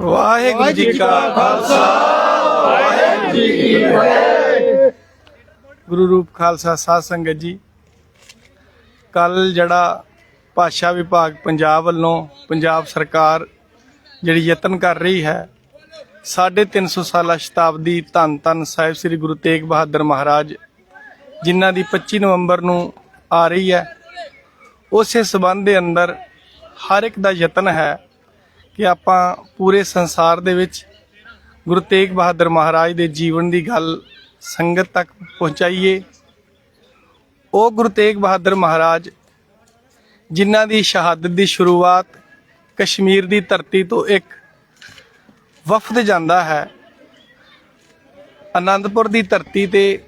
ਵਾਹਿਗੁਰੂ ਜੀ ਕਾ ਖਾਲਸਾ ਵਾਹਿਗੁਰੂ ਜੀ ਕੀ ਫਤਿਹ। ਗੁਰੂ ਰੂਪ ਖਾਲਸਾ ਸਾਧ ਸੰਗਤ ਜੀ ਕੱਲ ਜਿਹੜਾ ਭਾਸ਼ਾ ਵਿਭਾਗ ਪੰਜਾਬ ਵੱਲੋਂ ਪੰਜਾਬ ਸਰਕਾਰ ਜਿਹੜੀ ਯਤਨ ਕਰ ਰਹੀ ਹੈ 350 ਸਾਲਾ ਸ਼ਤਾਬਦੀ ਧੰਨ ਧੰਨ ਸਾਹਿਬ ਸ੍ਰੀ ਗੁਰੂ ਤੇਗ ਬਹਾਦਰ ਮਹਾਰਾਜ ਜਿਨ੍ਹਾਂ ਦੀ 25 ਨਵੰਬਰ ਨੂੰ ਆ ਰਹੀ ਹੈ ਉਸੇ ਸਬੰਧ ਦੇ ਅੰਦਰ ਹਰ ਇੱਕ ਦਾ ਯਤਨ ਹੈ ਕਿ ਆਪਾਂ ਪੂਰੇ ਸੰਸਾਰ ਦੇ ਵਿੱਚ ਗੁਰੂ ਤੇਗ ਬਹਾਦਰ ਮਹਾਰਾਜ ਦੇ ਜੀਵਨ ਦੀ ਗੱਲ ਸੰਗਤ ਤੱਕ ਪਹੁੰਚਾਈਏ। ਉਹ ਗੁਰੂ ਤੇਗ ਬਹਾਦਰ ਮਹਾਰਾਜ ਜਿਨ੍ਹਾਂ ਦੀ ਸ਼ਹਾਦਤ ਦੀ ਸ਼ੁਰੂਆਤ ਕਸ਼ਮੀਰ ਦੀ ਧਰਤੀ ਤੋਂ ਇੱਕ ਵਫਦ ਜਾਂਦਾ ਹੈ ਆਨੰਦਪੁਰ ਦੀ ਧਰਤੀ ਤੇ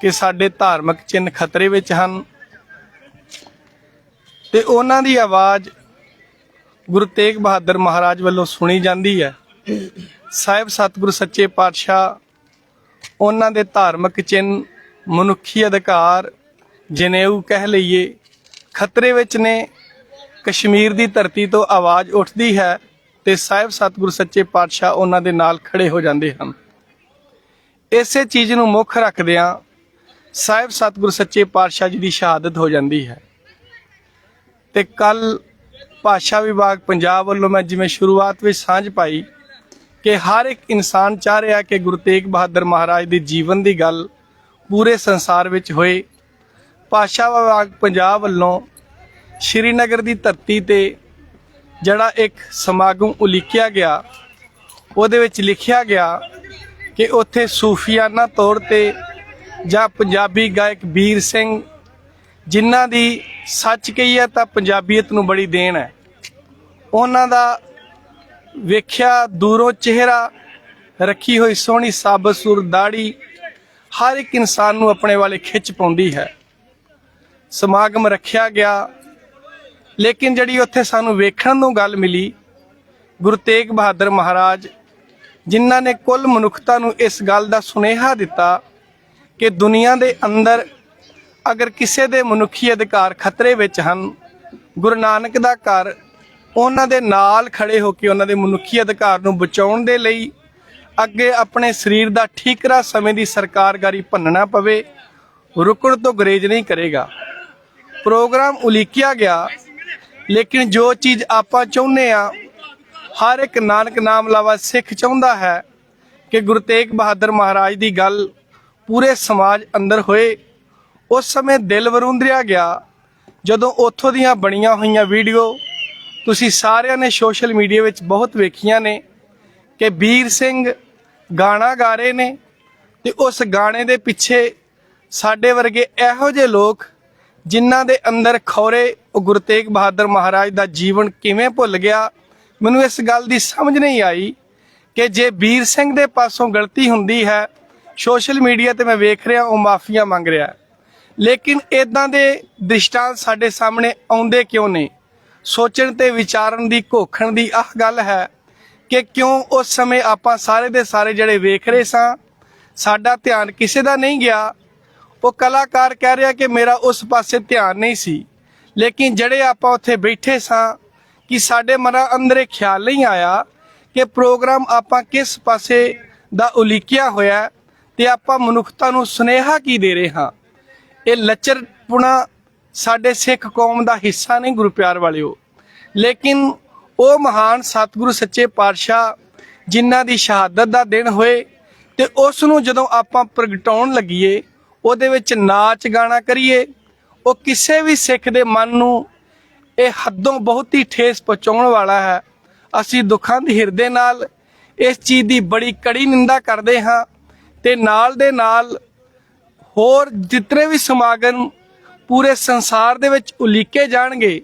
ਕਿ ਸਾਡੇ ਧਾਰਮਿਕ ਚਿੰਨ੍ਹ ਖਤਰੇ ਵਿੱਚ ਹਨ ਤੇ ਉਹਨਾਂ ਦੀ ਆਵਾਜ਼ ਗੁਰੂ ਤੇਗ ਬਹਾਦਰ ਮਹਾਰਾਜ ਵੱਲੋਂ ਸੁਣੀ ਜਾਂਦੀ ਹੈ। ਸਾਹਿਬ ਸਤਿਗੁਰ ਸੱਚੇ ਪਾਤਸ਼ਾਹ, ਉਹਨਾਂ ਦੇ ਧਾਰਮਿਕ ਚਿੰਨ੍ਹ, ਮਨੁੱਖੀ ਅਧਿਕਾਰ ਜਨੇਊ ਕਹਿ ਲਈਏ, ਖਤਰੇ ਵਿੱਚ ਨੇ, ਕਸ਼ਮੀਰ ਦੀ ਧਰਤੀ ਤੋਂ ਆਵਾਜ਼ ਉੱਠਦੀ ਹੈ ਤੇ ਸਾਹਿਬ ਸਤਿਗੁਰੂ ਸੱਚੇ ਪਾਤਸ਼ਾਹ ਉਹਨਾਂ ਦੇ ਨਾਲ ਖੜੇ ਹੋ ਜਾਂਦੇ ਹਨ। ਇਸੇ ਚੀਜ਼ ਨੂੰ ਮੁੱਖ ਰੱਖਦਿਆਂ ਸਾਹਿਬ ਸਤਿਗੁਰ ਸੱਚੇ ਪਾਤਸ਼ਾਹ ਜੀ ਦੀ ਸ਼ਹਾਦਤ ਹੋ ਜਾਂਦੀ ਹੈ। ਤੇ ਕੱਲ ਭਾਸ਼ਾ ਵਿਭਾਗ ਪੰਜਾਬ ਵੱਲੋਂ ਮੈਂ ਜਿਵੇਂ ਸ਼ੁਰੂਆਤ ਵਿੱਚ ਸਾਂਝ ਪਾਈ ਕਿ ਹਰ ਇੱਕ ਇਨਸਾਨ ਚਾਹ ਰਿਹਾ ਕਿ ਗੁਰੂ ਤੇਗ ਬਹਾਦਰ ਮਹਾਰਾਜ ਦੇ ਜੀਵਨ ਦੀ ਗੱਲ ਪੂਰੇ ਸੰਸਾਰ ਵਿੱਚ ਹੋਏ। ਭਾਸ਼ਾ ਵਿਭਾਗ ਪੰਜਾਬ ਵੱਲੋਂ ਸ਼੍ਰੀਨਗਰ ਦੀ ਧਰਤੀ ਤੇ ਜਿਹੜਾ ਇੱਕ ਸਮਾਗਮ ਉਲੀਕਿਆ ਗਿਆ, ਉਹਦੇ ਵਿੱਚ ਲਿਖਿਆ ਗਿਆ ਕਿ ਉੱਥੇ ਸੂਫੀਆਨਾ ਤੌਰ ਤੇ ਜਾਂ ਪੰਜਾਬੀ ਗਾਇਕ ਵੀਰ ਸਿੰਘ ਜਿਨ੍ਹਾਂ ਦੀ ਸੱਚ ਕਹੀ ਹੈ ਤਾਂ ਪੰਜਾਬੀਅਤ ਨੂੰ ਬੜੀ ਦੇਣ ਹੈ। ਉਹਨਾਂ ਦਾ ਵੇਖਿਆ, ਦੂਰੋਂ ਚਿਹਰਾ, ਰੱਖੀ ਹੋਈ ਸੋਹਣੀ ਸਾਬਤ ਸੁਰ ਦਾੜੀ ਹਰ ਇੱਕ ਇਨਸਾਨ ਨੂੰ ਆਪਣੇ ਵਾਲੇ ਖਿੱਚ ਪਾਉਂਦੀ ਹੈ। ਸਮਾਗਮ ਰੱਖਿਆ ਗਿਆ। ਲੇਕਿਨ ਜਿਹੜੀ ਉੱਥੇ ਸਾਨੂੰ ਵੇਖਣ ਨੂੰ ਗੱਲ ਮਿਲੀ, ਗੁਰੂ ਤੇਗ ਬਹਾਦਰ ਮਹਾਰਾਜ, ਜਿਨ੍ਹਾਂ ਨੇ ਕੁੱਲ ਮਨੁੱਖਤਾ ਨੂੰ ਇਸ ਗੱਲ ਦਾ ਸੁਨੇਹਾ ਦਿੱਤਾ ਕਿ ਦੁਨੀਆ ਦੇ ਅੰਦਰ ਅਗਰ ਕਿਸੇ ਦੇ ਮਨੁੱਖੀ ਅਧਿਕਾਰ ਖਤਰੇ ਵਿੱਚ ਹਨ, ਗੁਰੂ ਨਾਨਕ ਦਾ ਘਰ ਉਹਨਾਂ ਦੇ ਨਾਲ ਖੜੇ ਹੋ ਕੇ ਉਹਨਾਂ ਦੇ ਮਨੁੱਖੀ ਅਧਿਕਾਰ ਨੂੰ ਬਚਾਉਣ ਦੇ ਲਈ ਅੱਗੇ ਆਪਣੇ ਸਰੀਰ ਦਾ ਠੀਕਰਾ ਸਮੇਂ ਦੀ ਸਰਕਾਰਗਾਰੀ ਭੰਨਣਾ ਪਵੇ, ਰੁਕਣ ਤੋਂ ਗਰੇਜ ਨਹੀਂ ਕਰੇਗਾ। ਪ੍ਰੋਗਰਾਮ ਉਲੀਕਿਆ ਗਿਆ, ਲੇਕਿਨ ਜੋ ਚੀਜ਼ ਆਪਾਂ ਚਾਹੁੰਦੇ ਆ ਹਰ ਇੱਕ ਨਾਨਕ ਨਾਮ ਲਾਵਾ ਸਿੱਖ ਚਾਹੁੰਦਾ ਹੈ ਕਿ ਗੁਰੂ ਤੇਗ ਬਹਾਦਰ ਮਹਾਰਾਜ ਦੀ ਗੱਲ ਪੂਰੇ ਸਮਾਜ ਅੰਦਰ ਹੋਏ। ਉਸ ਸਮੇਂ ਦਿਲ ਵਰੁੰਦਰਿਆ ਗਿਆ, ਜਦੋਂ ਉੱਥੋਂ ਦੀਆਂ ਬਣੀਆਂ ਹੋਈਆਂ ਵੀਡੀਓ ਤੁਸੀਂ ਸਾਰਿਆਂ ਨੇ ਸੋਸ਼ਲ ਮੀਡੀਆ ਵਿੱਚ ਬਹੁਤ ਵੇਖੀਆਂ ਨੇ ਕਿ ਵੀਰ ਸਿੰਘ ਗਾਣਾ ਗਾ ਰਹੇ ਨੇ ਤੇ ਉਸ ਗਾਣੇ ਦੇ ਪਿੱਛੇ ਸਾਡੇ ਵਰਗੇ ਇਹੋ ਜਿਹੇ ਲੋਕ ਜਿਨ੍ਹਾਂ ਦੇ ਅੰਦਰ ਖੌਰੇ, ਉਹ ਗੁਰੂ ਤੇਗ ਬਹਾਦਰ ਮਹਾਰਾਜ ਦਾ ਜੀਵਨ ਕਿਵੇਂ ਭੁੱਲ ਗਿਆ, ਮੈਨੂੰ ਇਸ ਗੱਲ ਦੀ ਸਮਝ ਨਹੀਂ ਆਈ ਕਿ ਜੇ ਵੀਰ ਸਿੰਘ ਦੇ ਪਾਸੋਂ ਗਲਤੀ ਹੁੰਦੀ ਹੈ, ਸੋਸ਼ਲ ਮੀਡੀਆ ਤੇ ਮੈਂ ਵੇਖ ਰਿਹਾ, ਉਹ ਮਾਫੀਆਂ ਮੰਗ ਰਿਹਾ। ਲੇਕਿਨ ਇਦਾਂ ਦੇ ਦ੍ਰਿਸ਼ਟਾਂਤ ਸਾਡੇ ਸਾਹਮਣੇ ਆਉਂਦੇ ਕਿਉਂ ਨੇ? ਸੋਚਣ ਤੇ ਵਿਚਾਰਨ ਦੀ ਘੋਖਣ ਦੀ ਆਹ ਗੱਲ ਹੈ ਕਿ ਕਿਉਂ ਉਸ ਸਮੇਂ ਆਪਾਂ ਸਾਰੇ ਦੇ ਸਾਰੇ ਜਿਹੜੇ ਵੇਖ ਰਹੇ ਸਾਂ, ਸਾਡਾ ਧਿਆਨ ਕਿਸੇ ਦਾ ਨਹੀਂ ਗਿਆ। ਉਹ ਕਲਾਕਾਰ ਕਹਿ ਰਿਹਾ ਕਿ ਮੇਰਾ ਉਸ ਪਾਸੇ ਧਿਆਨ ਨਹੀਂ ਸੀ। ਲੇਕਿਨ ਜਿਹੜੇ ਆਪਾਂ ਉੱਥੇ ਬੈਠੇ ਸਾਂ ਕਿ ਸਾਡੇ ਮਨਾਂ ਅੰਦਰ ਇਹ ਖਿਆਲ ਨਹੀਂ ਆਇਆ ਕਿ ਪ੍ਰੋਗਰਾਮ ਆਪਾਂ ਕਿਸ ਪਾਸੇ ਦਾ ਉਲੀਕਿਆ ਹੋਇਆ ਹੈ ਤੇ ਆਪਾਂ ਮਨੁੱਖਤਾ ਨੂੰ ਸੁਨੇਹਾ ਕੀ ਦੇ ਰਹੇ ਹਾਂ। ਇਹ ਲੱਚਰਪੁਣਾ ਸਾਡੇ ਸਿੱਖ ਕੌਮ ਦਾ ਹਿੱਸਾ ਨਹੀਂ, ਗੁਰੂ ਪਿਆਰ ਵਾਲਿਓ। ਲੇਕਿਨ ਉਹ ਮਹਾਨ ਸਤਿਗੁਰੂ ਸੱਚੇ ਪਾਤਸ਼ਾਹ ਜਿਨ੍ਹਾਂ ਦੀ ਸ਼ਹਾਦਤ ਦਾ ਦਿਨ ਹੋਏ ਤੇ ਉਸ ਨੂੰ ਜਦੋਂ ਆਪਾਂ ਪ੍ਰਗਟਾਉਣ ਲੱਗੀਏ, ਉਹਦੇ ਵਿੱਚ ਨਾਚ ਗਾਣਾ ਕਰੀਏ, ਉਹ ਕਿਸੇ ਵੀ ਸਿੱਖ ਦੇ ਮਨ ਨੂੰ ਇਹ ਹੱਦੋਂ ਬਹੁਤ ਹੀ ਠੇਸ ਪਹੁੰਚਾਉਣ ਵਾਲਾ ਹੈ। ਅਸੀਂ ਦੁੱਖਾਂ ਦੇ ਹਿਰਦੇ ਨਾਲ ਇਸ ਚੀਜ਼ ਦੀ ਬੜੀ ਕੜੀ ਨਿੰਦਾ ਕਰਦੇ ਹਾਂ ਤੇ ਨਾਲ ਦੇ ਨਾਲ ਹੋਰ ਜਿਤਨੇ ਵੀ ਸਮਾਗਮ ਪੂਰੇ ਸੰਸਾਰ ਦੇ ਵਿੱਚ ਉਲੀਕੇ ਜਾਣਗੇ।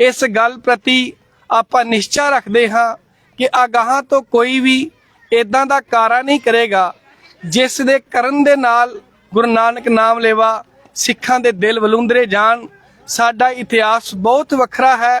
ਇਸ ਗੱਲ ਪ੍ਰਤੀ ਆਪਾਂ ਨਿਸ਼ਚਾ ਰੱਖਦੇ ਹਾਂ ਕਿ ਅਗਾਹਾਂ ਤੋਂ ਕੋਈ ਵੀ ਇਦਾਂ ਦਾ ਕਾਰਾ ਨਹੀਂ ਕਰੇਗਾ, ਜਿਸ ਦੇ ਕਰਨ ਦੇ ਨਾਲ ਗੁਰੂ ਨਾਨਕ ਨਾਮ ਲੈਵਾ ਸਿੱਖਾਂ ਦੇ ਦਿਲ ਵਲੂੰਦਰੇ ਜਾਣ। ਸਾਡਾ ਇਤਿਹਾਸ ਬਹੁਤ ਵੱਖਰਾ ਹੈ।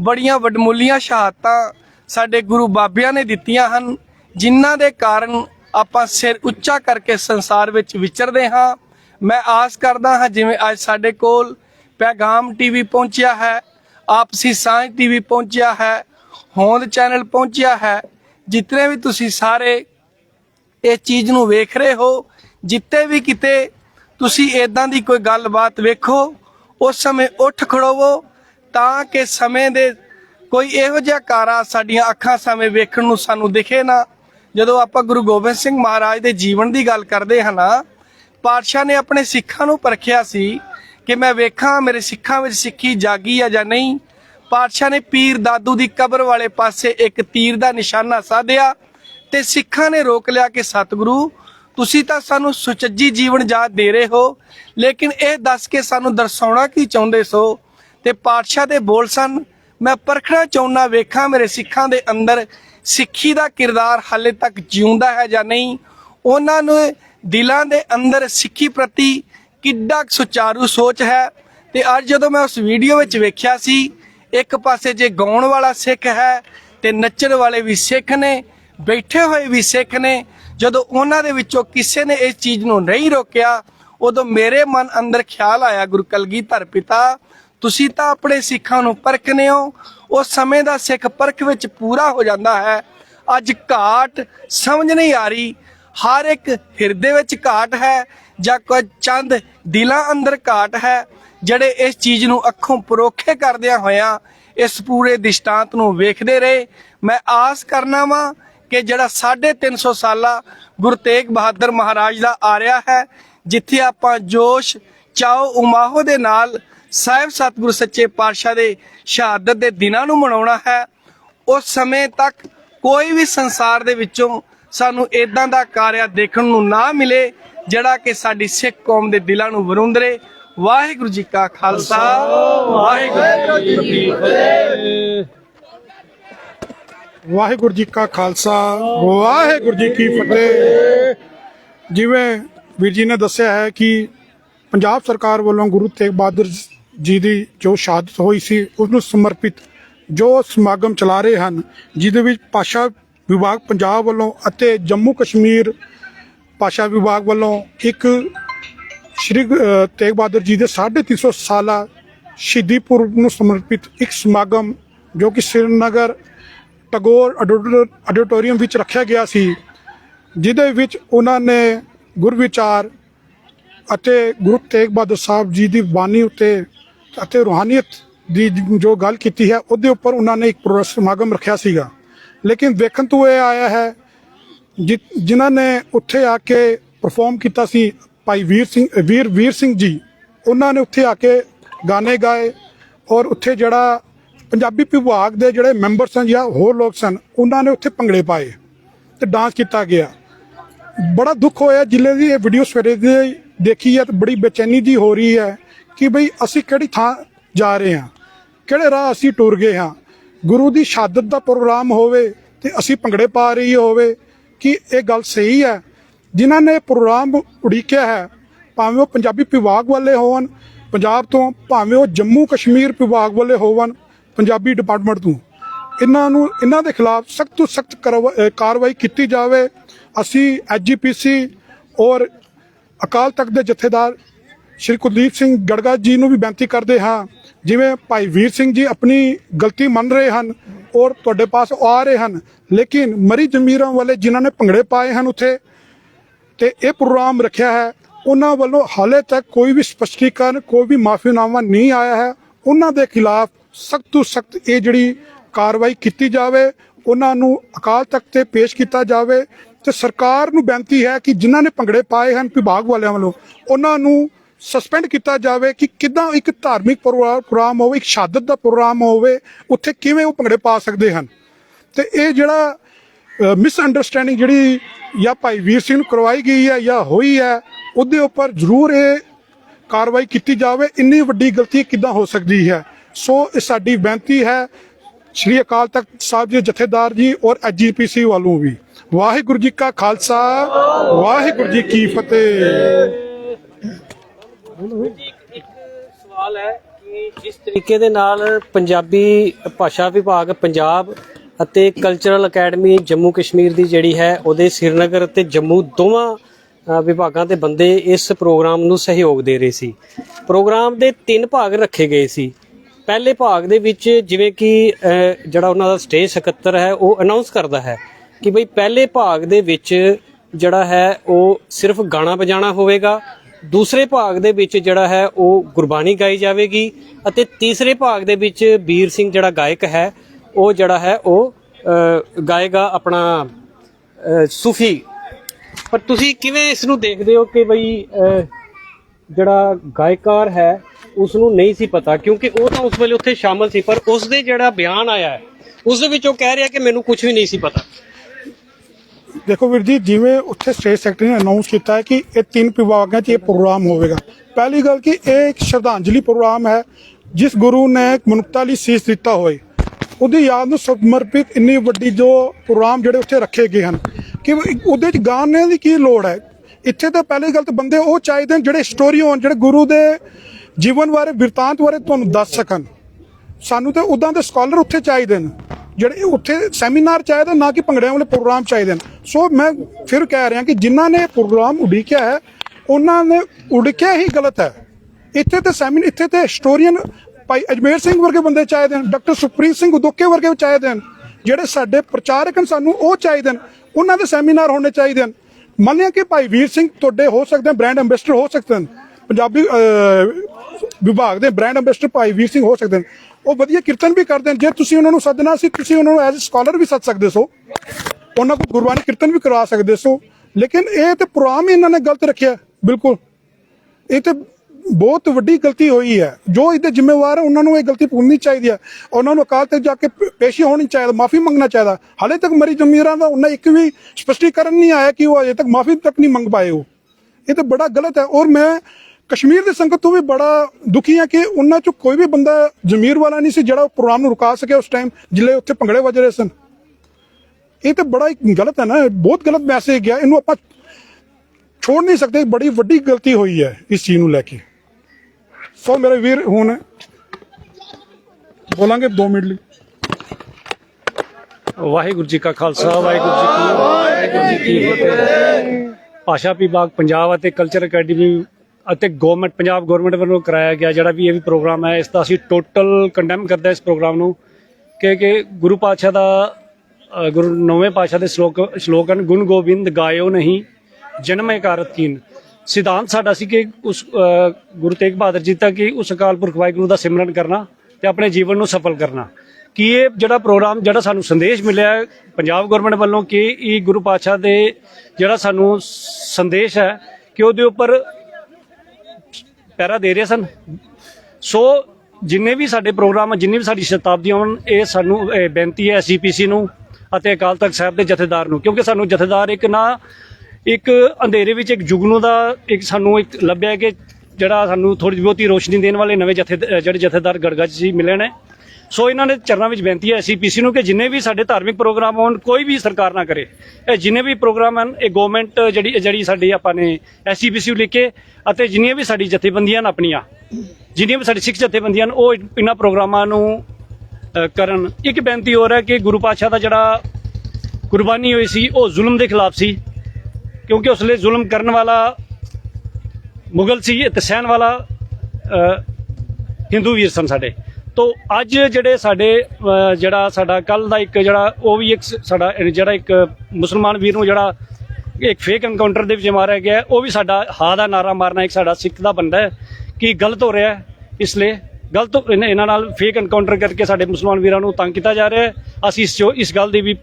ਬੜੀਆਂ ਵਡਮੁੱਲੀਆਂ ਸ਼ਹਾਦਤਾਂ ਸਾਡੇ ਗੁਰੂ ਬਾਬਿਆਂ ਨੇ ਦਿੱਤੀਆਂ ਹਨ, ਜਿਨ੍ਹਾਂ ਦੇ ਕਾਰਨ ਆਪਾਂ ਸਿਰ ਉੱਚਾ ਕਰਕੇ ਸੰਸਾਰ ਵਿੱਚ ਵਿਚਰਦੇ ਹਾਂ। ਮੈਂ ਆਸ ਕਰਦਾ ਹਾਂ ਜਿਵੇਂ ਅੱਜ ਸਾਡੇ ਕੋਲ ਪੈਗਾਮ ਟੀਵੀ ਪਹੁੰਚਿਆ ਹੈ, ਆਪਸੀ ਸਾਂਝ ਟੀਵੀ ਪਹੁੰਚਿਆ ਹੈ, ਹੋਂਦ ਚੈਨਲ ਪਹੁੰਚਿਆ ਹੈ, ਜਿਤਨੇ ਵੀ ਤੁਸੀਂ ਸਾਰੇ ਇਹ ਚੀਜ਼ ਨੂੰ ਵੇਖ ਰਹੇ ਹੋ, ਜਿੱਤੇ ਵੀ ਕਿਤੇ ਤੁਸੀਂ ਇਦਾਂ ਦੀ ਕੋਈ ਗੱਲਬਾਤ ਵੇਖੋ, ਉਸ ਸਮੇਂ ਉੱਠ ਖੜੋਵੋ, ਤਾਂ ਕਿ ਸਮੇਂ ਦੇ ਕੋਈ ਇਹੋ ਜਿਹਾ ਕਾਰਾ ਸਾਡੀਆਂ ਅੱਖਾਂ ਸਾਹਮਣੇ ਵੇਖਣ ਨੂੰ ਸਾਨੂੰ ਦਿਖੇ ਨਾ। ਜਦੋਂ ਆਪਾਂ ਗੁਰੂ ਗੋਬਿੰਦ ਸਿੰਘ ਮਹਾਰਾਜ ਦੇ ਜੀਵਨ ਦੀ ਗੱਲ ਕਰਦੇ ਹਾਂ ਨਾ ਪਾਤਸ਼ਾਹ ਨੇ ਆਪਣੇ ਸਿੱਖਾਂ ਨੂੰ ਪਰਖਿਆ ਸੀ ਕਿ ਮੈਂ ਵੇਖਾਂ ਮੇਰੇ ਸਿੱਖਾਂ ਵਿੱਚ ਸਿੱਖੀ ਜਾਗੀ ਆ ਜਾਂ ਨਹੀਂ। ਪਾਤਸ਼ਾਹ ਨੇ ਪੀਰ ਦਾਦੂ ਦੀ ਕਬਰ ਵਾਲੇ ਪਾਸੇ ਇੱਕ ਤੀਰ ਦਾ ਨਿਸ਼ਾਨਾ ਸਾਧਿਆ ਤੇ ਸਿੱਖਾਂ ਨੇ ਰੋਕ ਲਿਆ ਕਿ, ਸਤਿਗੁਰੂ, ਤੁਸੀਂ ਤਾਂ ਸਾਨੂੰ ਸੁਚੱਜੀ ਜੀਵਨ ਜਾਤ ਦੇ ਰਹੇ ਹੋ, ਲੇਕਿਨ ਇਹ ਦੱਸ ਕੇ ਸਾਨੂੰ ਦਰਸਾਉਣਾ ਕੀ ਚਾਹੁੰਦੇ ਸੋ? ਤੇ ਪਾਤਸ਼ਾਹ ਦੇ ਬੋਲ ਸਨ, ਮੈਂ ਪਰਖਣਾ ਚਾਹੁੰਨਾ ਵੇਖਾਂ ਮੇਰੇ ਸਿੱਖਾਂ ਦੇ ਅੰਦਰ ਸਿੱਖੀ ਦਾ ਕਿਰਦਾਰ ਹਾਲੇ ਤੱਕ ਜਿਉਂਦਾ ਹੈ ਜਾਂ ਨਹੀਂ। ਉਹਨਾਂ ਨੂੰ ਦਿਲਾਂ ਦੇ ਅੰਦਰ ਸਿੱਖੀ ਪ੍ਰਤੀ ਕਿੱਡਾ ਸੁਚਾਰੂ ਸੋਚ ਹੈ। ਤੇ ਅੱਜ ਜਦੋਂ ਮੈਂ ਉਸ ਵੀਡੀਓ ਵਿੱਚ ਵੇਖਿਆ ਸੀ, ਇੱਕ ਪਾਸੇ ਜੇ ਗਾਉਣ ਵਾਲਾ ਸਿੱਖ ਹੈ ਤੇ ਨੱਚਣ ਵਾਲੇ ਵੀ ਸਿੱਖ ਨੇ, ਬੈਠੇ ਹੋਏ ਵੀ ਸਿੱਖ ਨੇ, ਜਦੋਂ ਉਹਨਾਂ ਦੇ ਵਿੱਚੋਂ ਕਿਸੇ ਨੇ ਇਸ ਚੀਜ਼ ਨੂੰ ਨਹੀਂ ਰੋਕਿਆ, ਉਦੋਂ ਮੇਰੇ ਮਨ ਅੰਦਰ ਖਿਆਲ ਆਇਆ, ਗੁਰੂ ਕਲਗੀਧਰ ਪਿਤਾ, ਤੁਸੀਂ ਤਾਂ ਆਪਣੇ ਸਿੱਖਾਂ ਨੂੰ ਪਰਖਨੇ ਹੋ, ਉਸ ਸਮੇਂ ਦਾ ਸਿੱਖ ਪਰਖ ਵਿੱਚ ਪੂਰਾ ਹੋ ਜਾਂਦਾ ਹੈ। ਅੱਜ ਘਾਟ ਸਮਝ ਨਹੀਂ ਆ ਰਹੀ ਹਰ ਇੱਕ ਹਿਰਦੇ ਵਿੱਚ ਘਾਟ ਹੈ ਜਾਂ ਕੋਈ ਚੰਦ ਦਿਲਾਂ ਅੰਦਰ ਘਾਟ ਹੈ, ਜਿਹੜੇ ਇਸ ਚੀਜ਼ ਨੂੰ ਅੱਖੋਂ ਪਰੋਖੇ ਕਰਦਿਆਂ ਹੋਇਆਂ ਇਸ ਪੂਰੇ ਦਿਸ਼ਟਾਂਤ ਨੂੰ ਵੇਖਦੇ ਰਹੇ। ਮੈਂ ਆਸ ਕਰਨਾ ਵਾਂ ਕਿ ਜਿਹੜਾ 350 ਸਾਲਾ ਗੁਰੂ ਤੇਗ ਬਹਾਦਰ ਮਹਾਰਾਜ ਦਾ ਆ ਰਿਹਾ ਹੈ, ਜਿੱਥੇ ਆਪਾਂ ਜੋਸ਼ ਚਾਓ ਉਮਾਹੋ ਦੇ ਨਾਲ ਸਾਹਿਬ ਸਤਿਗੁਰੂ ਸੱਚੇ ਪਾਤਸ਼ਾਹ ਦੇ ਸ਼ਹਾਦਤ ਦੇ ਦਿਨਾਂ ਨੂੰ ਮਨਾਉਣਾ ਹੈ। ਉਸ ਸਮੇਂ ਤੱਕ ਕੋਈ ਵੀ ਸੰਸਾਰ ਦੇ ਵਿੱਚੋਂ ਸਾਨੂੰ ਇਦਾਂ ਦਾ ਕਾਰਿਆ ਦੇਖਣ ਨੂੰ ਨਾ ਮਿਲੇ ਜਿਹੜਾ ਕਿ ਸਾਡੀ ਸਿੱਖ ਕੌਮ ਦੇ ਦਿਲਾਂ ਨੂੰ ਵਰੁੰਦਰੇ। ਵਾਹਿਗੁਰੂ ਜੀ ਕਾ ਖਾਲਸਾ। ਵਾਹਿਗੁਰੂ ਜੀ ਕੀ ਫਤਿਹ। ਵਾਹਿਗੁਰੂ ਜੀ ਕਾ ਖਾਲਸਾ ਵਾਹਿਗੁਰੂ ਜੀ ਕੀ ਫਤਿਹ। ਜਿਵੇਂ ਵੀਰ ਜੀ ਨੇ ਦੱਸਿਆ ਹੈ ਕਿ ਪੰਜਾਬ ਸਰਕਾਰ ਵੱਲੋਂ ਗੁਰੂ ਤੇਗ ਬਹਾਦਰ ਜੀ ਦੀ ਜੋ ਸ਼ਹਾਦਤ ਹੋਈ ਸੀ ਉਸ ਨੂੰ ਸਮਰਪਿਤ ਜੋ ਸਮਾਗਮ ਚਲਾ ਰਹੇ ਹਨ ਜਿਹਦੇ ਵਿੱਚ ਭਾਸ਼ਾ ਵਿਭਾਗ ਪੰਜਾਬ ਵੱਲੋਂ ਅਤੇ ਜੰਮੂ ਕਸ਼ਮੀਰ ਭਾਸ਼ਾ ਵਿਭਾਗ ਵੱਲੋਂ ਇੱਕ ਸ਼੍ਰੀ ਤੇਗ ਬਹਾਦਰ ਜੀ ਦੇ 350 ਸਾਲਾ ਸ਼ਹੀਦੀ ਪੁਰਬ ਨੂੰ ਸਮਰਪਿਤ ਇੱਕ ਸਮਾਗਮ ਜੋ ਕਿ ਸ੍ਰੀਨਗਰ ਟਗੋਰ ਆਡਿਟੋ- ਆਡੀਟੋਰੀਅਮ ਵਿੱਚ ਰੱਖਿਆ ਗਿਆ ਸੀ, ਜਿਹਦੇ ਵਿੱਚ ਉਹਨਾਂ ਨੇ ਗੁਰਵਿਚਾਰ ਅਤੇ ਗੁਰੂ ਤੇਗ ਬਹਾਦਰ ਸਾਹਿਬ ਜੀ ਦੀ ਬਾਣੀ ਉੱਤੇ ਅਤੇ ਰੂਹਾਨੀਅਤ ਦੀ ਜੋ ਗੱਲ ਕੀਤੀ ਹੈ, ਉਹਦੇ ਉੱਪਰ ਉਹਨਾਂ ਨੇ ਇੱਕ ਪ੍ਰੋ- ਸਮਾਗਮ ਰੱਖਿਆ ਸੀਗਾ। ਲੇਕਿਨ ਵੇਖਣ ਤੋਂ ਇਹ ਆਇਆ ਹੈ, ਜਿ- ਜਿਨ੍ਹਾਂ ਨੇ ਉੱਥੇ ਆ ਕੇ ਪਰਫਾਰਮ ਕੀਤਾ ਸੀ ਭਾਈ ਵੀਰ ਸਿੰਘ, ਵੀਰ ਵੀਰ ਸਿੰਘ ਜੀ, ਉਹਨਾਂ ਨੇ ਉੱਥੇ ਆ ਕੇ ਗਾਣੇ ਗਾਏ ਔਰ ਉੱਥੇ ਜਿਹੜਾ ਪੰਜਾਬੀ ਵਿਭਾਗ ਦੇ ਜਿਹੜੇ ਮੈਂਬਰ ਸਨ ਜਾਂ ਹੋਰ ਲੋਕ ਸਨ, ਉਹਨਾਂ ਨੇ ਉੱਥੇ ਭੰਗੜੇ ਪਾਏ ਤੇ ਡਾਂਸ ਕੀਤਾ ਗਿਆ। ਬੜਾ ਦੁੱਖ ਹੋਇਆ ਜਿਲੇ ਦੀ ਇਹ ਵੀਡੀਓ ਸਵੇਰੇ ਦੀ ਦੇਖੀ ਹੈ ਤੇ ਬੜੀ ਬੇਚੈਨੀ ਜੀ ਹੋ ਰਹੀ ਹੈ ਕਿ ਬਈ ਅਸੀਂ ਕਿਹੜੀ ਥਾਂ ਜਾ ਰਹੇ ਹਾਂ, ਕਿਹੜੇ ਰਾਹ ਅਸੀਂ ਟੁਰ ਗਏ ਹਾਂ। ਗੁਰੂ ਦੀ ਸ਼ਹਾਦਤ ਦਾ ਪ੍ਰੋਗਰਾਮ ਹੋਵੇ ਤੇ ਅਸੀਂ ਭੰਗੜੇ ਪਾ ਰਹੀ ਹੋਵੇ, ਕਿ ਇਹ ਗੱਲ ਸਹੀ ਹੈ? ਜਿਨ੍ਹਾਂ ਨੇ ਪ੍ਰੋਗਰਾਮ ਉਡੀਕਿਆ ਹੈ, ਭਾਵੇਂ ਉਹ ਪੰਜਾਬੀ ਵਿਭਾਗ ਵਾਲੇ ਹੋਣ ਪੰਜਾਬ ਤੋਂ ਭਾਵੇਂ ਉਹ ਜੰਮੂ ਕਸ਼ਮੀਰ ਵਿਭਾਗ ਵਾਲੇ ਹੋਣ ਪੰਜਾਬੀ ਡਿਪਾਰਟਮੈਂਟ ਤੋਂ। ਇਹਨਾਂ ਨੂੰ, ਇਹਨਾਂ ਦੇ ਖਿਲਾਫ ਸਖਤ ਤੋਂ ਸਖਤ ਕਾਰਵਾਈ ਕੀਤੀ ਜਾਵੇ। ਅਸੀਂ ਐਜੀਪੀਸੀ ਔਰ ਅਕਾਲ ਤਖਤ ਦੇ ਜਥੇਦਾਰ ਸ਼੍ਰੀ ਕੁਲਦੀਪ ਸਿੰਘ ਗੜਗਾ ਜੀ ਨੂੰ ਵੀ ਬੇਨਤੀ ਕਰਦੇ ਹਾਂ, ਜਿਵੇਂ ਭਾਈ ਵੀਰ ਸਿੰਘ ਜੀ ਆਪਣੀ ਗਲਤੀ ਮੰਨ ਰਹੇ ਹਨ ਔਰ ਤੁਹਾਡੇ ਪਾਸ ਉਹ ਆ ਰਹੇ ਹਨ, ਲੇਕਿਨ ਮਰੀ ਜ਼ਮੀਰਾਂ ਵਾਲੇ ਜਿਨ੍ਹਾਂ ਨੇ ਭੰਗੜੇ ਪਾਏ ਹਨ ਉੱਥੇ, ਤੇ ਇਹ ਪ੍ਰੋਗਰਾਮ ਰੱਖਿਆ ਹੈ, ਉਹਨਾਂ ਵੱਲੋਂ ਹਾਲੇ ਤੱਕ ਕੋਈ ਵੀ ਸਪਸ਼ਟੀਕਰਨ, ਕੋਈ ਵੀ ਮਾਫੀਨਾਮਾ ਨਹੀਂ ਆਇਆ ਹੈ। ਉਹਨਾਂ ਦੇ ਖਿਲਾਫ ਸਖਤ ਤੋਂ ਸਖਤ ਇਹ ਜਿਹੜੀ ਕਾਰਵਾਈ ਕੀਤੀ ਜਾਵੇ, ਉਹਨਾਂ ਨੂੰ ਅਕਾਲ ਤਖਤ ਤੇ ਪੇਸ਼ ਕੀਤਾ ਜਾਵੇ, ਤੇ ਸਰਕਾਰ ਨੂੰ ਬੇਨਤੀ ਹੈ ਕਿ ਜਿਨ੍ਹਾਂ ਨੇ ਭੰਗੜੇ ਪਾਏ ਹਨ ਵਿਭਾਗ ਵਾਲਿਆਂ ਵੱਲੋਂ, ਉਹਨਾਂ ਨੂੰ ਸਸਪੈਂਡ ਕੀਤਾ ਜਾਵੇ ਕਿ ਕਿਦਾਂ ਇੱਕ ਧਾਰਮਿਕ ਪ੍ਰੋਗਰਾ- ਪ੍ਰੋਗਰਾਮ ਹੋਵੇ, ਇੱਕ ਸ਼ਹਾਦਤ ਦਾ ਪ੍ਰੋਗਰਾਮ ਹੋਵੇ, ਉੱਥੇ ਕਿਵੇਂ ਉਹ ਭੰਗੜੇ ਪਾ ਸਕਦੇ ਹਨ? ਤੇ ਇਹ ਜਿਹੜਾ ਮਿਸ ਅੰਡਰਸਟੈਂਡਿੰਗ ਜਿਹੜੀ ਜਾਂ ਭਾਈ ਵੀਰ ਸਿੰਘ ਨੂੰ ਕਰਵਾਈ ਗਈ ਹੈ ਜਾਂ ਹੋਈ ਹੈ, ਉਹਦੇ ਉੱਪਰ ਜ਼ਰੂਰ ਇਹ ਕਾਰਵਾਈ ਕੀਤੀ ਜਾਵੇ। ਇੰਨੀ ਵੱਡੀ ਗਲਤੀ ਕਿੱਦਾਂ ਹੋ ਸਕਦੀ ਹੈ? ਸੋ, ਇਹ ਸਾਡੀ ਬੇਨਤੀ ਹੈ, ਸ਼੍ਰੀ ਅਕਾਲ ਤਖਤ ਸਾਹਿਬ ਜੀ ਜਥੇਦਾਰ ਜੀ ਔਰ ਐਜੀਪੀਸੀ ਵੱਲੋਂ ਵੀ। ਵਾਹਿਗੁਰੂ ਜੀ ਕਾ ਖਾਲਸਾ, ਵਾਹਿਗੁਰੂ ਜੀ ਕੀ ਫਤਿਹ। ਇੱਕ ਸਵਾਲ ਹੈ ਕਿ ਜਿਸ ਤਰੀਕੇ ਦੇ ਨਾਲ ਪੰਜਾਬੀ ਭਾਸ਼ਾ ਵਿਭਾਗ ਪੰਜਾਬ ਅਤੇ ਕਲਚਰਲ ਅਕੈਡਮੀ ਜੰਮੂ ਕਸ਼ਮੀਰ ਦੀ ਜਿਹੜੀ ਹੈ, ਉਹਦੇ ਸ੍ਰੀਨਗਰ ਅਤੇ ਜੰਮੂ ਦੋਵਾਂ ਵਿਭਾਗਾਂ ਦੇ ਬੰਦੇ ਇਸ ਪ੍ਰੋਗਰਾਮ ਨੂੰ ਸਹਿਯੋਗ ਦੇ ਰਹੇ ਸੀ। ਪ੍ਰੋਗਰਾਮ ਦੇ ਤਿੰਨ ਭਾਗ ਰੱਖੇ ਗਏ ਸੀ। ਪਹਿਲੇ ਭਾਗ ਦੇ ਵਿੱਚ ਜਿਵੇਂ ਕਿ ਜਿਹੜਾ ਉਹਨਾਂ ਦਾ ਸਟੇਜ ਸਕੱਤਰ ਹੈ, ਉਹ ਅਨਾਉਂਸ ਕਰਦਾ ਹੈ ਕਿ ਬਈ ਪਹਿਲੇ ਭਾਗ ਦੇ ਵਿੱਚ ਜਿਹੜਾ ਹੈ, ਉਹ ਸਿਰਫ ਗਾਣਾ ਵਜਾਣਾ ਹੋਵੇਗਾ ਦੂਸਰੇ ਭਾਗ ਦੇ ਵਿੱਚ ਜਿਹੜਾ ਹੈ ਉਹ ਗੁਰਬਾਣੀ ਗਾਈ ਜਾਵੇਗੀ ਅਤੇ ਤੀਸਰੇ ਭਾਗ ਦੇ ਵਿੱਚ ਵੀਰ ਸਿੰਘ ਜਿਹੜਾ ਗਾਇਕ ਹੈ ਉਹ ਜਿਹੜਾ ਹੈ ਉਹ ਗਾਏਗਾ ਆਪਣਾ ਅ, ਸੂਫੀ। ਪਰ ਤੁਸੀਂ ਕਿਵੇਂ ਇਸ ਨੂੰ ਦੇਖਦੇ ਹੋ ਕਿ ਬਈ ਅ, ਜਿਹੜਾ ਗਾਇਕਾਰ ਹੈ ਉਸ ਨੂੰ ਨਹੀਂ ਸੀ ਪਤਾ? ਕਿਉਂਕਿ ਉਹ ਤਾਂ ਉਸ ਵੇਲੇ ਉੱਥੇ ਸ਼ਾਮਲ ਸੀ ਪਰ ਉਸ ਦੇ ਜਿਹੜਾ ਬਿਆਨ ਆਇਆ ਹੈ ਉਸ ਦੇ ਵਿੱਚ ਉਹ ਕਹਿ ਰਿਹਾ ਕਿ ਮੈਨੂੰ ਕੁਝ ਵੀ ਨਹੀਂ ਸੀ ਪਤਾ। ਦੇਖੋ ਵੀਰ ਜੀ, ਜਿਵੇਂ ਉੱਥੇ ਸਟੇਟ ਸੈਕਟਰੀ ਨੇ ਅਨਾਉਂਸ ਕੀਤਾ ਹੈ ਕਿ ਇਹ ਤਿੰਨ ਵਿਭਾਗਾਂ 'ਚ ਇਹ ਪ੍ਰੋਗਰਾਮ ਹੋਵੇਗਾ। ਪਹਿਲੀ ਗੱਲ ਕਿ ਇਹ ਇੱਕ ਸ਼ਰਧਾਂਜਲੀ ਪ੍ਰੋਗਰਾਮ ਹੈ, ਜਿਸ ਗੁਰੂ ਨੇ ਮਨੁੱਖਤਾ ਲਈ ਸੀਸ ਦਿੱਤਾ ਹੋਏ। ਉਹਦੀ ਯਾਦ ਨੂੰ ਸਮਰਪਿਤ ਇੰਨੀ ਵੱਡੀ ਜੋ ਪ੍ਰੋਗਰਾਮ ਜਿਹੜੇ ਉੱਥੇ ਰੱਖੇ ਗਏ ਹਨ, ਕਿ ਉਹਦੇ 'ਚ ਗਾਣੇ ਦੀ ਕੀ ਲੋੜ ਹੈ? ਇੱਥੇ ਤਾਂ ਪਹਿਲੀ ਗੱਲ ਤਾਂ ਬੰਦੇ ਉਹ ਚਾਹੀਦੇ ਨੇ ਜਿਹੜੇ ਸਟੋਰੀ ਹੋਣ, ਜਿਹੜੇ ਗੁਰੂ ਦੇ ਜੀਵਨ ਬਾਰੇ ਬਿਰਤਾਂਤ ਬਾਰੇ ਤੁਹਾਨੂੰ ਦੱਸ ਸਕਣ। ਸਾਨੂੰ ਤਾਂ ਉਦਾਂ ਦੇ ਸਕਾਲਰ ਉੱਥੇ ਚਾਹੀਦੇ ਨੇ। ਜਿਹੜੇ ਉੱਥੇ ਸੈਮੀਨਾਰ ਚਾਹੀਦੇ ਨਾ ਕਿ ਭੰਗੜਿਆਂ ਵਾਲੇ ਪ੍ਰੋਗਰਾਮ ਚਾਹੀਦੇ ਨੇ। ਸੋ ਮੈਂ ਫਿਰ ਕਹਿ ਰਿਹਾ ਕਿ ਜਿਨ੍ਹਾਂ ਨੇ ਪ੍ਰੋਗਰਾਮ ਉਡੀਕਿਆ ਹੈ, ਉਹਨਾਂ ਨੇ ਉਡੀਕਿਆ ਹੀ ਗਲਤ ਹੈ। ਇੱਥੇ ਤੇ ਸੈਮੀਨਾਰ ਇੱਥੇ ਤੇ ਹਿਸਟੋਰੀਅਨ ਭਾਈ ਅਜਮੇਰ ਸਿੰਘ ਵਰਗੇ ਬੰਦੇ ਚਾਹੀਦੇ ਹਨ ਡਾਕਟਰ ਸੁਪ੍ਰੀਤ ਸਿੰਘ ਉਦੋਕੇ ਵਰਗੇ ਚਾਹੀਦੇ ਹਨ ਜਿਹੜੇ ਸਾਡੇ ਪ੍ਰਚਾਰਕ ਹਨ ਸਾਨੂੰ ਉਹ ਚਾਹੀਦੇ ਹਨ ਉਹਨਾਂ ਦੇ ਸੈਮੀਨਾਰ ਹੋਣੇ ਚਾਹੀਦੇ ਹਨ ਮੰਨ ਲਿਆ ਕਿ ਭਾਈ ਵੀਰ ਸਿੰਘ ਤੁਹਾਡੇ ਹੋ ਸਕਦੇ ਨੇ, ਬ੍ਰਾਂਡ ਐਂਬੈਸਡਰ ਹੋ ਸਕਦੇ ਹਨ ਪੰਜਾਬੀ ਵਿਭਾਗ ਦੇ ਬ੍ਰਾਂਡ ਐਂਬੈਸਡਰ ਭਾਈ ਵੀਰ ਸਿੰਘ ਹੋ ਸਕਦੇ ਨੇ। ਉਹ ਵਧੀਆ ਕੀਰਤਨ ਵੀ ਕਰਦੇ ਨੇ। ਜੇ ਤੁਸੀਂ ਉਹਨਾਂ ਨੂੰ ਸੱਦਣਾ ਸੀ, ਤੁਸੀਂ ਉਹਨਾਂ ਨੂੰ ਐਜ਼ ਸਕਾਲਰ ਵੀ ਸੱਦ ਸਕਦੇ ਸੋ। ਉਹਨਾਂ ਕੋਲ ਗੁਰਬਾਣੀ ਕੀਰਤਨ ਵੀ ਕਰਵਾ ਸਕਦੇ ਸੋ। ਲੇਕਿਨ ਇਹ ਤੇ ਪ੍ਰੋਗਰਾਮ ਹੀ ਇਹਨਾਂ ਨੇ ਗਲਤ ਰੱਖਿਆ ਬਿਲਕੁਲ। ਇਹ ਤੇ ਬਹੁਤ ਵੱਡੀ ਗਲਤੀ ਹੋਈ ਹੈ। ਜੋ ਇਹਦੇ ਜ਼ਿੰਮੇਵਾਰ ਹੈ, ਉਹਨਾਂ ਨੂੰ ਇਹ ਗਲਤੀ ਭੁਗਤਣੀ ਚਾਹੀਦੀ ਹੈ। ਉਹਨਾਂ ਨੂੰ ਅਕਾਲ ਤੱਕ ਜਾ ਕੇ ਪੇਸ਼ੀ ਹੋਣੀ ਚਾਹੀਦਾ, ਮਾਫੀ ਮੰਗਣਾ ਚਾਹੀਦਾ। ਹਾਲੇ ਤੱਕ ਮਰੀ ਜ਼ਮੀਰਾਂ ਦਾ ਉਹਨਾਂ ਇੱਕ ਵੀ ਸਪਸ਼ਟੀਕਰਨ ਨਹੀਂ ਆਇਆ ਕਿ ਉਹ ਅਜੇ ਤੱਕ ਮਾਫੀ ਤੱਕ ਨਹੀਂ ਮੰਗ ਪਾਏ ਉਹ। ਇਹ ਤਾਂ ਬੜਾ ਗਲਤ ਹੈ। ਔਰ ਮੈਂ ਕਸ਼ਮੀਰ ਦੀ ਸੰਗਤ ਤੋਂ ਵੀ ਬੜਾ ਦੁਖੀ ਹਾਂ ਕਿ ਉਹਨਾਂ ਚੋਂ ਕੋਈ ਵੀ ਬੰਦਾ ਜ਼ਮੀਰ ਵਾਲਾ ਨਹੀਂ ਸੀ ਜਿਹੜਾ ਉਹ ਪ੍ਰੋਗਰਾਮ ਨੂੰ ਰੁਕਾ ਸਕਿਆ ਉਸ ਟਾਈਮ ਜਿਲੇ ਉੱਥੇ ਭੰਗੜੇ ਵੱਜ ਰਹੇ ਸਨ। ਇਹ ਤਾਂ ਬੜਾ ਗਲਤ ਹੈ ਨਾ ਬਹੁਤ ਗਲਤ ਮੈਸੇਜ ਗਿਆ, ਇਹਨੂੰ ਆਪਾਂ ਛੋੜ ਨਹੀਂ ਸਕਦੇ, ਬੜੀ ਵੱਡੀ ਗਲਤੀ ਹੋਈ ਹੈ ਇਸ ਚੀਜ਼ ਨੂੰ ਲੈ ਕੇ। ਸੋ ਮੇਰੇ ਵੀਰ, ਹੁਣ ਬੋਲਾਂਗੇ 2 ਮਿੰਟ ਲਈ। ਵਾਹਿਗੁਰੂ ਜੀ ਕਾ ਖਾਲਸਾ, ਵਾਹਿਗੁਰੂ ਜੀ ਕੀ ਵਾਹਿਗੁਰੂ ਜੀ ਕੀ ਫਤਿਹ ਭਾਸ਼ਾ ਵਿਭਾਗ ਪੰਜਾਬ ਅਤੇ ਕਲਚਰ ਅਕੈਡਮੀ ਅਤੇ ਗਵਰਨਮੈਂਟ ਪੰਜਾਬ ਗਵਰਨਮੈਂਟ ਵੱਲੋਂ ਕਰਾਇਆ ਗਿਆ ਜਿਹੜਾ ਵੀ ਇਹ ਵੀ ਪ੍ਰੋਗਰਾਮ ਹੈ ਇਸ ਦਾ ਅਸੀਂ ਟੋਟਲ ਕੰਡੈਮ ਕਰਦੇ ਹਾਂ ਇਸ ਪ੍ਰੋਗਰਾਮ ਨੂੰ ਕਿ ਕਿ ਗੁਰੂ ਪਾਤਸ਼ਾਹ ਦਾ ਅ, ਗੁਰੂ ਨੌਵੇਂ ਪਾਤਸ਼ਾਹ ਦੇ ਸ਼ਲੋਕ ਸ਼ਲੋਕ ਹਨ ਗੁਣ ਗੋਬਿੰਦ ਗਾਇਓ ਨਹੀਂ ਜਨਮੇ ਕਾਰਤ ਕੀਨ ਸਿਧਾਂਤ ਸਾਡਾ ਸੀ ਕਿ ਉਸ ਅ, ਗੁਰੂ ਤੇਗ ਬਹਾਦਰ ਜੀ ਤੱਕ ਕਿ ਉਸ ਅਕਾਲ ਪੁਰਖ ਵਾਹਿਗੁਰੂ ਦਾ ਸਿਮਰਨ ਕਰਨਾ ਤੇ ਆਪਣੇ ਜੀਵਨ ਨੂੰ ਸਫਲ ਕਰਨਾ। ਕਿ ਇਹ ਜਿਹੜਾ ਪ੍ਰੋਗਰਾਮ ਜਿਹੜਾ ਸਾਨੂੰ ਸੰਦੇਸ਼ ਮਿਲਿਆ ਹੈ ਪੰਜਾਬ ਗਵਰਨਮੈਂਟ ਵੱਲੋਂ ਕਿ ਇਹ ਗੁਰੂ ਪਾਤਸ਼ਾਹ ਦੇ ਜਿਹੜਾ ਸਾਨੂੰ ਸੰਦੇਸ਼ ਹੈ ਕਿ ਉਹਦੇ ਉੱਪਰ ਪਹਿਰਾ ਦੇ ਰਹੇ ਸਨ। ਸੋ ਜਿੰਨੇ ਵੀ ਸਾਡੇ ਪ੍ਰੋਗਰਾਮ ਜਿੰਨੇ ਵੀ ਸਾਡੀ ਸ਼ਤਾਬਦੀਆਂ ਹੋਣ ਇਹ ਸਾਨੂੰ ਬੇਨਤੀ ਹੈ ਐਸਜੀਪੀਸੀ ਨੂੰ ਅਤੇ ਅਕਾਲ ਤਖਤ ਸਾਹਿਬ ਦੇ ਜਥੇਦਾਰ ਨੂੰ, ਕਿਉਂਕਿ ਸਾਨੂੰ ਜਥੇਦਾਰ ਇੱਕ ਨਾ ਇੱਕ ਅੰਧੇਰੇ ਵਿੱਚ, ਇੱਕ ਜੁਗਨੂ ਦਾ ਇੱਕ ਸਾਨੂੰ ਇੱਕ ਲੱਭਿਆ ਕਿ ਜਿਹੜਾ ਸਾਨੂੰ ਥੋੜੀ ਬਹੁਤੀ ਰੋਸ਼ਨੀ ਦੇਣ ਵਾਲੇ ਨਵੇਂ ਜਥੇ, ਜਿਹੜੇ ਜਥੇਦਾਰ ਗੜਗੜ ਜੀ ਮਿਲਣ ਹੈ ਸੋ ਇਹਨਾਂ ਦੇ ਚਰਨਾਂ ਵਿੱਚ ਬੇਨਤੀ ਹੈ ਐਸਜੀਪੀਸੀ ਨੂੰ ਕਿ ਜਿੰਨੇ ਵੀ ਸਾਡੇ ਧਾਰਮਿਕ ਪ੍ਰੋਗਰਾਮ ਹੋਣ, ਕੋਈ ਵੀ ਸਰਕਾਰ ਨਾ ਕਰੇ। ਇਹ ਜਿੰਨੇ ਵੀ ਪ੍ਰੋਗਰਾਮ ਹਨ, ਇਹ ਗਵਰਨਮੈਂਟ ਜਿਹੜੀ ਜਿਹੜੀ ਸਾਡੀ ਆਪਾਂ ਨੇ ਐਸਜੀਪੀਸੀ ਲਿਖੇ ਅਤੇ ਜਿੰਨੀਆਂ ਵੀ ਸਾਡੀ ਜਥੇਬੰਦੀਆਂ ਹਨ ਆਪਣੀਆਂ, ਜਿੰਨੀਆਂ ਵੀ ਸਾਡੀ ਸਿੱਖ ਜਥੇਬੰਦੀਆਂ ਹਨ, ਉਹ ਇਹਨਾਂ ਪ੍ਰੋਗਰਾਮਾਂ ਨੂੰ ਕਰਨ। ਇੱਕ ਬੇਨਤੀ ਹੋਰ ਹੈ ਕਿ ਗੁਰੂ ਪਾਤਸ਼ਾਹ ਦਾ ਜਿਹੜਾ ਕੁਰਬਾਨੀ ਹੋਈ ਸੀ, ਉਹ ਜ਼ੁਲਮ ਦੇ ਖਿਲਾਫ ਸੀ। ਕਿਉਂਕਿ ਉਸ ਲਈ ਜ਼ੁਲਮ ਕਰਨ ਵਾਲਾ ਮੁਗਲ ਸੀ ਤੇ ਸਹਿਣ ਵਾਲਾ ਹਿੰਦੂ ਵੀਰ ਸਨ ਸਾਡੇ। ਤੋਂ ਅੱਜ ਜਿਹੜੇ ਸਾਡੇ ਜਿਹੜਾ ਸਾਡਾ ਕੱਲ ਦਾ ਇੱਕ ਜਿਹੜਾ, ਉਹ ਵੀ ਇੱਕ ਸਾਡਾ ਜਿਹੜਾ ਇੱਕ ਮੁਸਲਮਾਨ ਵੀਰ ਨੂੰ ਜਿਹੜਾ ਇੱਕ ਫੇਕ ਐਨਕਾਊਂਟਰ ਦੇ ਵਿੱਚ ਮਾਰਿਆ ਗਿਆ ਉਹ ਵੀ ਸਾਡਾ ਹਾ ਦਾ ਨਾਰਾ ਮਾਰਨਾ ਇੱਕ ਸਾਡਾ ਸਿੱਖ ਦਾ ਬੰਦਾ ਹੈ, ਕਿ ਗਲਤ ਹੋ ਰਿਹਾ ਇਸ ਲਈ। ਗਲਤ ਇਹਨਾਂ ਨਾਲ ਫੇਕ ਐਨਕਾਊਂਟਰ ਕਰਕੇ ਸਾਡੇ ਮੁਸਲਮਾਨ ਵੀਰਾਂ ਨੂੰ ਤੰਗ ਕੀਤਾ ਜਾ ਰਿਹਾ ਹੈ। ਅਸੀਂ ਇਸ ਜੋ, ਇਸ ਗੱਲ ਦੀ ਵੀ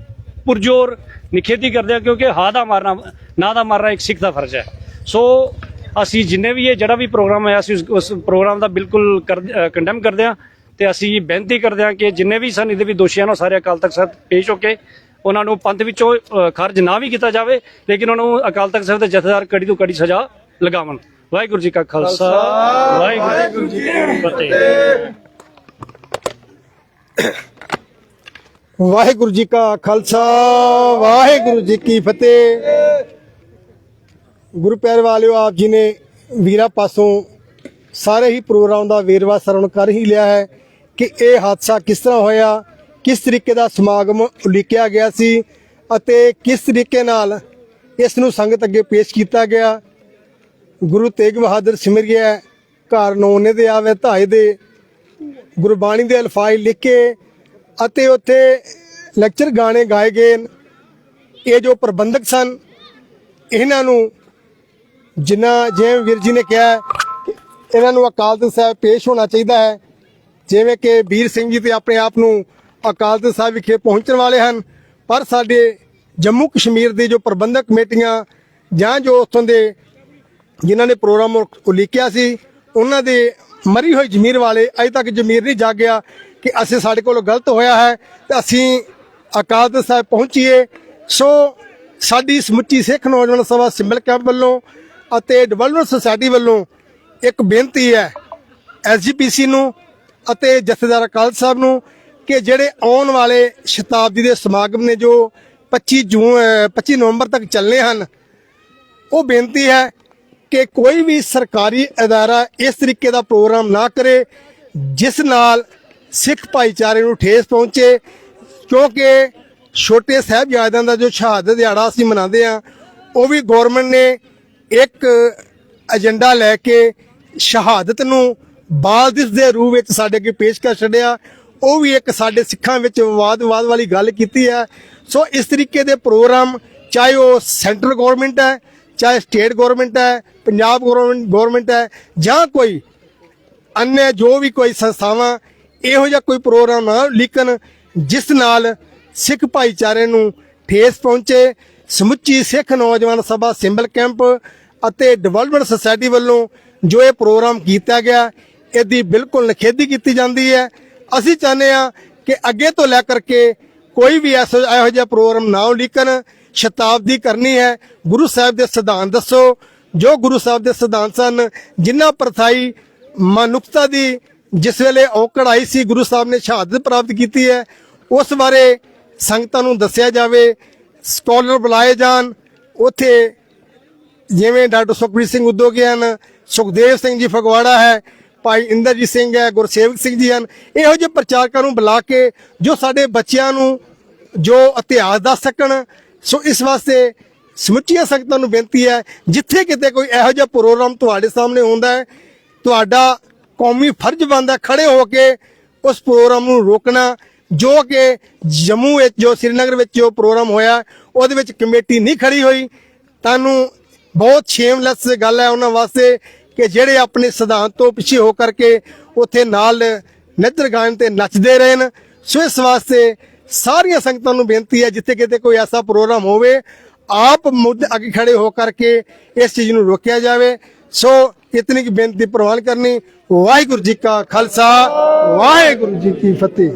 ਪੁਰਜੋਰ ਨਿਖੇਧੀ ਕਰਦੇ ਹਾਂ, ਕਿਉਂਕਿ ਹਾ ਦਾ ਮਾਰਨਾ, ਨਾ ਦਾ ਮਾਰਨਾ ਇੱਕ ਸਿੱਖ ਦਾ ਫਰਜ਼ ਹੈ। ਸੋ ਅਸੀਂ ਜਿੰਨੇ ਵੀ ਇਹ ਜਿਹੜਾ ਵੀ ਪ੍ਰੋਗਰਾਮ ਹੈ, ਅਸੀਂ ਉਸ- ਉਸ ਪ੍ਰੋਗਰਾਮ ਦਾ ਬਿਲਕੁਲ ਕੰਡੈਮ ਕਰਦੇ ਹਾਂ। ਤੇ ਅਸੀਂ ਬੇਨਤੀ ਕਰਦੇ ਹਾਂ ਕਿ ਜਿੰਨੇ ਵੀ ਸਨ ਇਹਦੇ ਵੀ ਦੋਸ਼ੀਆਂ ਨੂੰ ਸਾਰੇ ਅਕਾਲ ਤਖਤ ਸਾਹਿਬ ਪੇਸ਼ ਹੋ ਕੇ ਉਹਨਾਂ ਨੂੰ ਪੰਥ ਵਿੱਚੋਂ ਅ, ਖਾਰਜ ਨਾ ਵੀ ਕੀਤਾ ਜਾਵੇ ਲੇਕਿਨ ਉਹਨਾਂ ਨੂੰ ਅਕਾਲ ਤਖਤ ਸਾਹਿਬ ਦੇ ਜਥੇਦਾਰ ਕੜੀ ਤੋਂ ਕੜੀ ਸਜ਼ਾ ਲਗਾਵਣ। ਵਾਹਿਗੁਰੂ ਜੀ ਕਾ ਖਾਲਸਾ ਵਾਹਿਗੁਰੂ ਜੀ ਕੀ ਫਤਿਹ। ਵਾਹਿਗੁਰੂ ਜੀ ਕਾ ਖਾਲਸਾ ਵਾਹਿਗੁਰੂ ਜੀ ਕੀ ਫਤਿਹ। ਗੁਰੂ ਪਿਆਰੇ ਵਾਲਿਓ ਆਪ ਜੀ ਨੇ ਵੀਰਾ ਪਾਸੋਂ ਸਾਰੇ ਹੀ ਪ੍ਰੋਗਰਾਮ ਦਾ ਵੇਰਵਾ ਸਰਵਣ ਕਰ ਹੀ ਲਿਆ ਹੈ। ਕਿ ਇਹ ਹਾਦਸਾ ਕਿਸ ਤਰ੍ਹਾਂ ਹੋਇਆ, ਕਿਸ ਤਰੀਕੇ ਦਾ ਸਮਾਗਮ ਉਲੀਕਿਆ ਗਿਆ ਸੀ ਅਤੇ ਕਿਸ ਤਰੀਕੇ ਨਾਲ ਇਸ ਨੂੰ ਸੰਗਤ ਅੱਗੇ ਪੇਸ਼ ਕੀਤਾ ਗਿਆ। ਗੁਰੂ ਤੇਗ ਬਹਾਦਰ ਸਿਮਰ ਘਰ ਨੋਨੇ ਦੇ ਆਵੇ ਧਾਏ ਦੇ ਗੁਰਬਾਣੀ ਦੇ ਅਲਫਾਜ਼ ਲਿਖੇ ਅਤੇ ਉੱਥੇ ਲੈਕਚਰ ਗਾਣੇ ਗਾਏ ਗਏ ਇਹ ਜੋ ਪ੍ਰਬੰਧਕ ਸਨ, ਇਹਨਾਂ ਨੂੰ ਜਿਨ੍ਹਾਂ ਜਿਵੇਂ ਵੀਰ ਜੀ ਨੇ ਕਿਹਾ ਕਿ ਇਹਨਾਂ ਨੂੰ ਅਕਾਲ ਤਖਤ ਸਾਹਿਬ ਪੇਸ਼ ਹੋਣਾ ਚਾਹੀਦਾ ਹੈ। ਜਿਵੇਂ ਕਿ ਵੀਰ ਸਿੰਘ ਜੀ ਤੇ ਆਪਣੇ ਆਪ ਨੂੰ ਅਕਾਲ ਤਖਤ ਸਾਹਿਬ ਵਿਖੇ ਪਹੁੰਚਣ ਵਾਲੇ ਹਨ, ਪਰ ਸਾਡੇ ਜੰਮੂ ਕਸ਼ਮੀਰ ਦੀ ਜੋ ਪ੍ਰਬੰਧਕ ਕਮੇਟੀਆਂ ਜਾਂ ਜੋ ਉੱਥੋਂ ਦੇ ਜਿਨ੍ਹਾਂ ਨੇ ਪ੍ਰੋਗਰਾਮ ਉਲੀਕਿਆ ਸੀ, ਉਹਨਾਂ ਦੇ ਮਰੀ ਹੋਈ ਜ਼ਮੀਰ ਵਾਲੇ ਅਜੇ ਤੱਕ ਜ਼ਮੀਰ ਨਹੀਂ ਜਾਗਿਆ ਕਿ ਅਸੀਂ ਸਾਡੇ ਕੋਲੋਂ ਗਲਤ ਹੋਇਆ ਹੈ ਤੇ ਅਸੀਂ ਅਕਾਲ ਤਖਤ ਸਾਹਿਬ ਪਹੁੰਚੀਏ। ਸੋ ਸਾਡੀ ਸਮੁੱਚੀ ਸਿੱਖ ਨੌਜਵਾਨ ਸਭਾ ਸਿੰਬਲ ਕੈਂਪ ਵੱਲੋਂ ਅਤੇ ਡਿਵੈਲਪਮੈਂਟ ਸੁਸਾਇਟੀ ਵੱਲੋਂ ਇੱਕ ਬੇਨਤੀ ਹੈ ਐਸਜੀਪੀਸੀ ਨੂੰ ਅਤੇ ਜਥੇਦਾਰ ਅਕਾਲ ਸਾਹਿਬ ਨੂੰ ਕਿ ਜਿਹੜੇ ਆਉਣ ਵਾਲੇ ਸ਼ਤਾਬਦੀ ਦੇ ਸਮਾਗਮ ਨੇ ਜੋ 25 ਜੂਨ, ਅਹ 25 ਨਵੰਬਰ ਤੱਕ ਚੱਲਣੇ ਹਨ, ਉਹ ਬੇਨਤੀ ਹੈ ਕਿ ਕੋਈ ਵੀ ਸਰਕਾਰੀ ਅਦਾਰਾ ਇਸ ਤਰੀਕੇ ਦਾ ਪ੍ਰੋਗਰਾਮ ਨਾ ਕਰੇ, ਜਿਸ ਨਾਲ ਸਿੱਖ ਭਾਈਚਾਰੇ ਨੂੰ ਠੇਸ ਪਹੁੰਚੇ, ਕਿਉਂਕਿ ਛੋਟੇ ਸਾਹਿਬਜ਼ਾਦਿਆਂ ਦਾ ਜੋ ਸ਼ਹਾਦਤ ਦਿਹਾੜਾ ਅਸੀਂ ਮਨਾਉਂਦੇ ਆ ਉਹ ਵੀ ਗਵਰਨਮੈਂਟ ਨੇ ਇੱਕ ਏਜੰਡਾ ਲੈ ਕੇ ਸ਼ਹਾਦਤ ਨੂੰ ਬਾਦਿਸ ਦੇ ਰੂਪ ਵਿੱਚ ਸਾਡੇ ਅੱਗੇ ਪੇਸ਼ ਕਰ ਛੱਡਿਆ। ਉਹ ਵੀ ਇੱਕ ਸਾਡੇ ਸਿੱਖਾਂ ਵਿੱਚ ਵਿਵਾਦ-ਵਿਵਾਦ ਵਾਲੀ ਗੱਲ ਕੀਤੀ ਹੈ। ਸੋ ਇਸ ਤਰੀਕੇ ਦੇ ਪ੍ਰੋਗਰਾਮ, ਚਾਹੇ ਉਹ ਸੈਂਟਰ ਗਵਰਨਮੈਂਟ ਹੈ, ਚਾਹੇ ਸਟੇਟ ਗਵਰਨਮੈਂਟ ਹੈ, ਪੰਜਾਬ ਗਵਰਨਮੈਂਟ ਹੈ, ਜਾਂ ਕੋਈ ਅੰਨੇ ਜੋ ਵੀ ਕੋਈ ਸੰਸਥਾਵਾਂ, ਇਹੋ ਜਿਹਾ ਕੋਈ ਪ੍ਰੋਗਰਾਮ ਨਾ ਲਿਖਣ ਜਿਸ ਨਾਲ ਸਿੱਖ ਭਾਈਚਾਰੇ ਨੂੰ ਠੇਸ ਪਹੁੰਚੇ। ਸਮੁੱਚੀ ਸਿੱਖ ਨੌਜਵਾਨ ਸਭਾ ਸਿੰਬਲ ਕੈਂਪ ਅਤੇ ਡਿਵੈਲਪਮੈਂਟ ਸੁਸਾਇਟੀ ਵੱਲੋਂ ਜੋ ਇਹ ਪ੍ਰੋਗਰਾਮ ਕੀਤਾ ਗਿਆ ਇਹਦੀ ਬਿਲਕੁਲ ਨਿਖੇਧੀ ਕੀਤੀ ਜਾਂਦੀ ਹੈ। ਅਸੀਂ ਚਾਹੁੰਦੇ ਆ ਕਿ ਅੱਗੇ ਤੋਂ ਲੈ ਕਰਕੇ ਕੋਈ ਵੀ ਐਸੋ ਇਹੋ ਜਿਹਾ ਪ੍ਰੋਗਰਾਮ ਨਾ ਉਲੀਕਣ। ਸ਼ਤਾਬਦੀ ਕਰਨੀ ਹੈ। ਗੁਰੂ ਸਾਹਿਬ ਦੇ ਸਿਧਾਂਤ ਦੱਸੋ। ਜੋ ਗੁਰੂ ਸਾਹਿਬ ਦੇ ਸਿਧਾਂਤ ਸਨ, ਜਿਨ੍ਹਾਂ ਪ੍ਰਥਾਈ ਮਨੁੱਖਤਾ ਦੀ ਜਿਸ ਵੇਲੇ ਔਕੜ ਆਈ ਸੀ, ਗੁਰੂ ਸਾਹਿਬ ਨੇ ਸ਼ਹਾਦਤ ਪ੍ਰਾਪਤ ਕੀਤੀ ਹੈ। ਉਸ ਬਾਰੇ ਸੰਗਤਾਂ ਨੂੰ ਦੱਸਿਆ ਜਾਵੇ। ਸਕਾਲਰ ਬੁਲਾਏ ਜਾਣ। ਉੱਥੇ ਜਿਵੇਂ ਡਾਕਟਰ ਸੁਖਬੀਰ ਸਿੰਘ ਉਦੋਗੇ ਹਨ, ਸੁਖਦੇਵ ਸਿੰਘ ਜੀ ਫਗਵਾੜਾ ਹੈ ਭਾਈ ਇੰਦਰਜੀਤ ਸਿੰਘ ਹੈ, ਗੁਰਸੇਵਕ ਸਿੰਘ ਜੀ ਹਨ। ਇਹੋ ਜਿਹੇ ਪ੍ਰਚਾਰਕਾਂ ਨੂੰ ਬੁਲਾ ਕੇ ਜੋ ਸਾਡੇ ਬੱਚਿਆਂ ਨੂੰ ਜੋ ਇਤਿਹਾਸ ਦੱਸ ਸਕਣ, ਸੋ ਇਸ ਵਾਸਤੇ ਸਮੁੱਚੀਆਂ ਸੰਗਤਾਂ ਨੂੰ ਬੇਨਤੀ ਹੈ, ਜਿੱਥੇ ਕਿਤੇ ਕੋਈ ਇਹੋ ਜਿਹਾ ਪ੍ਰੋਗਰਾਮ ਤੁਹਾਡੇ ਸਾਹਮਣੇ ਹੁੰਦਾ ਹੈ, ਤੁਹਾਡਾ ਕੌਮੀ ਫਰਜ਼ ਬਣਦਾ ਖੜੇ ਹੋ ਕੇ ਉਸ ਪ੍ਰੋਗਰਾਮ ਨੂੰ ਰੋਕਣਾ, ਜੋ ਕਿ ਜੰਮੂ ਵਿੱਚ, ਜੋ ਸ੍ਰੀਨਗਰ ਵਿੱਚ ਜੋ ਪ੍ਰੋਗਰਾਮ ਹੋਇਆ, ਉਹਦੇ ਵਿੱਚ ਕਮੇਟੀ ਨਹੀਂ ਖੜੀ ਹੋਈ। ਤੁਹਾਨੂੰ ਬਹੁਤ ਸ਼ੇਮਲੈਸ ਗੱਲ ਹੈ ਉਹਨਾਂ ਵਾਸਤੇ ਕਿ ਜਿਹੜੇ ਆਪਣੇ ਸਿਧਾਂਤ ਤੋਂ ਪਿੱਛੇ ਹੋ ਕਰਕੇ ਉੱਥੇ ਨਾਲ ਨਿੱਤਰ ਗਾਣ ਤੇ ਨੱਚਦੇ ਰਹੇ ਨੇ ਸੋ ਇਸ ਵਾਸਤੇ ਸਾਰੀਆਂ ਸੰਗਤਾਂ ਨੂੰ ਬੇਨਤੀ ਹੈ, ਜਿੱਥੇ ਕਿਤੇ ਕੋਈ ਐਸਾ ਪ੍ਰੋਗਰਾਮ ਹੋਵੇ, ਆਪ ਮੁੱਦ ਅੱਗੇ ਖੜੇ ਹੋ ਕਰਕੇ ਇਸ ਚੀਜ਼ ਨੂੰ ਰੋਕਿਆ ਜਾਵੇ। ਸੋ ਇਤਨੀ ਕੀ ਬੇਨਤੀ ਪ੍ਰਵਾਨ ਕਰਨੀ। ਵਾਹਿਗੁਰੂ ਜੀ ਕਾ ਖਾਲਸਾ, ਵਾਹਿਗੁਰੂ ਜੀ ਕੀ ਫਤਿਹ।